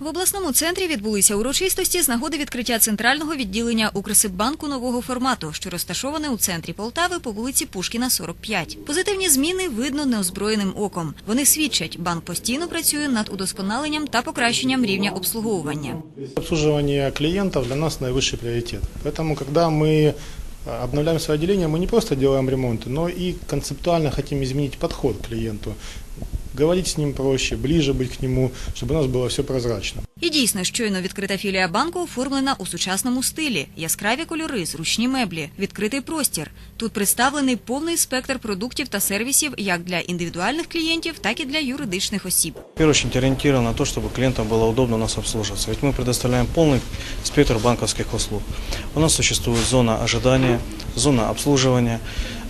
В обласному центрі відбулися урочистості з нагоди відкриття центрального відділення Укрсиббанку нового формату, що розташоване у центрі Полтави по вулиці Пушкіна, 45. Позитивні зміни видно неозброєним оком. Вони свідчать, банк постійно працює над удосконаленням та покращенням рівня обслуговування. Обслуживание клиентов для нас наивысший приоритет. Поэтому, когда мы а, обновляем свое отделение, мы не просто делаем ремонты, но и концептуально хотим изменить подход к клиенту. Говорить с ним проще, ближе быть к нему, чтобы у нас было все прозрачно. І дійсно, щойно відкрита філія банку оформлена у сучасному стилі: яскраві кольори, зручні меблі, відкритий простір. Тут представлений повний спектр продуктів та сервісів як для індивідуальних клієнтів, так і для юридичних осіб. В первую очередь ориентирован на то, чтобы клиентам было удобно у нас обслуживаться. Ведь мы предоставляем полный спектр банковских услуг. У нас существует зона ожидания, зона обслуживания,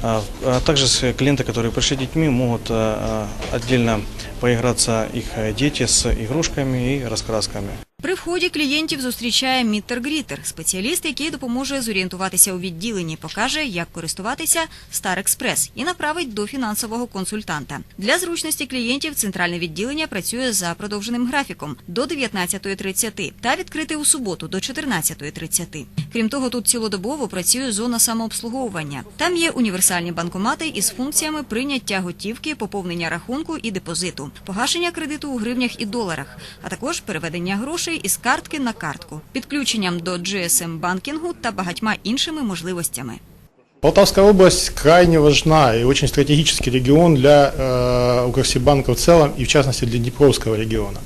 а а также с- клиенты, которые пришли с детьми, могут а, а, отдельно поиграться их э, дети с игрушками и раскрасками. При вході клієнтів зустрічає міттер-грітер, спеціаліст, який допоможе зорієнтуватися у відділенні, покаже, як користуватися Star Express і направить до фінансового консультанта. Для зручності клієнтів центральне відділення працює за продовженим графіком до 19.30 та відкрите у суботу до 14.30. Крім того, тут цілодобово працює зона самообслуговування. Там є універсальні банкомати із функціями прийняття готівки, поповнення рахунку і депозиту, погашення кредиту у гривнях і доларах, а також переведення грошей із картки на картку, підключенням до GSM банкінгу та багатьма іншими можливостями. Полтавская область крайне важна и очень стратегический регион для э, Укрсибанка в целом и в частности для Днепровского региона.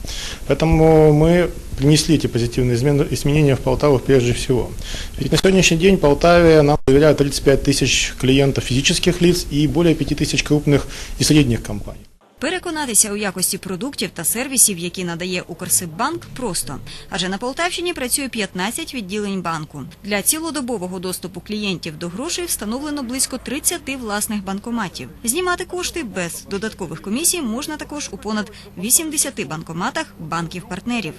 Поэтому мы принесли эти позитивные измен- изменения в Полтаву прежде всего. Ведь на сегодняшний день в Полтаве нам доверяют 35 тысяч клиентов физических лиц и более 5 тысяч крупных и средних компаний. Переконатися у якості продуктів та сервісів, які надає Укрсиббанк, просто. Адже на Полтавщині працює 15 відділень банку. Для цілодобового доступу клієнтів до грошей встановлено близько 30 власних банкоматів. Знімати кошти без додаткових комісій можна також у понад 80 банкоматах банків-партнерів.